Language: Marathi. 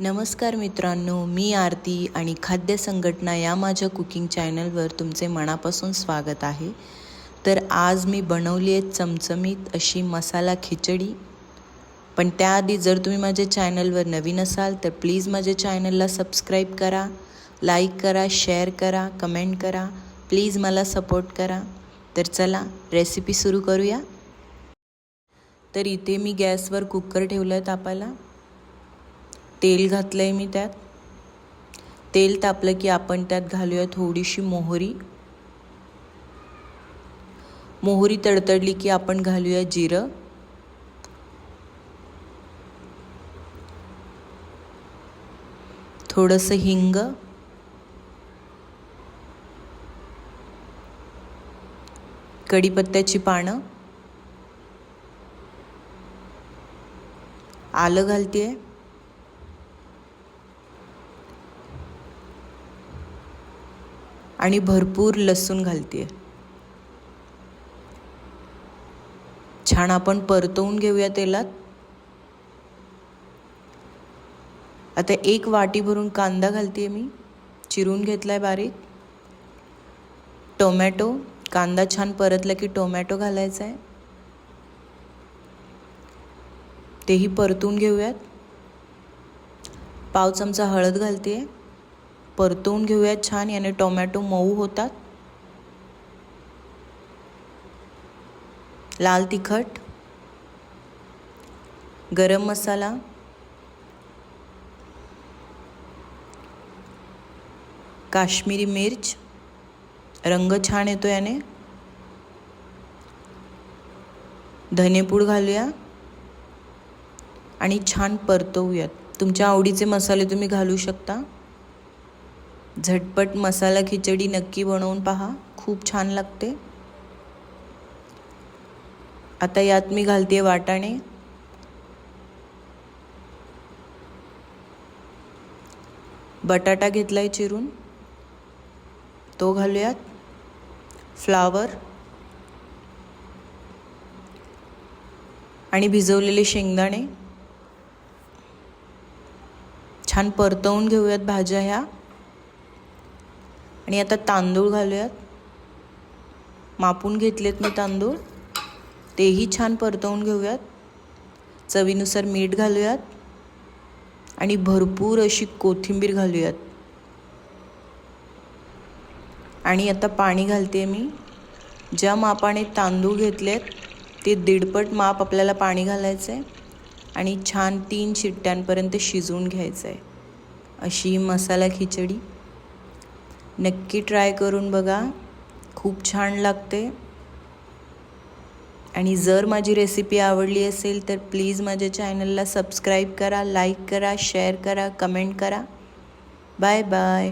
नमस्कार मित्रांनो मी आरती आणि खाद्य संघटना या माझ्या कुकिंग चॅनलवर तुमचे मनापासून स्वागत आहे. तर आज मी बनवली आहे चमचमीत अशी मसाला खिचडी. पण त्याआधी जर तुम्ही माझ्या चॅनलवर नवीन असाल तर प्लीज माझ्या चॅनलला सबस्क्राईब करा लाईक करा शेअर करा कमेंट करा प्लीज मला सपोर्ट करा. तर चला रेसिपी सुरू करूया. तर इथे मी गॅसवर कुकर ठेवलं आहे तापायला. तेल घातलं आहे मी त्यात. तेल तापलं की आपण त्यात घालूया थोडीशी मोहरी. मोहरी तडतडली की आपण घालूया जिरं. थोडंसं हिंग. कढीपत्त्याची पानं. आलं घालते आणि भरपूर लसूण घालते छान आपण परतवून घेऊया तेलात. आता एक वाटी भरून कांदा घालते मी. चिरून घेतलाय बारीक. टोमॅटो कांदा छान परतला की टोमॅटो घालायचा आहे तेही परतून घेऊयात. पाव चमचा हळद घालते आहे परतवून घेऊयात छान याने टोमॅटो मऊ होतात. लाल तिखट. गरम मसाला. काश्मीरी मिर्च. रंग छान येतो याने. धनेपूड घालूया. आणि छान परतवूयात. तुमच्या आवडीचे मसाले तुम्ही घालू शकता. झटपट मसाला खिचडी नक्की बनवून पहा. खूप छान लागते. आता यात मी घालते वाटाणे. बटाटा घेतलाय चिरून. तो घालूयात. फ्लावर. आणि भिजवलेले शेंगदाणे. छान परतवून घेऊयात भाज्या ह्या. आणि आता तांदूळ घालूयात. मापून घेतलेत मी तांदूळ. तेही छान परतवून घेऊयात. चवीनुसार मीठ घालूयात. आणि भरपूर अशी कोथिंबीर घालूयात. आणि आता पाणी घालते मी. ज्या मापाने तांदूळ घेतलेत ते दीडपट माप आपल्याला पाणी घालायचं आहे आणि छान तीन शिट्ट्यांपर्यंत शिजवून घ्यायचं आहे अशी मसाला खिचडी. नक्की ट्राय करून बघा. खूप छान लागते. आणि जर माझी रेसिपी आवडली असेल तर प्लीज माझ्या चॅनलला सबस्क्राईब करा लाईक करा शेअर करा कमेंट करा. Bye bye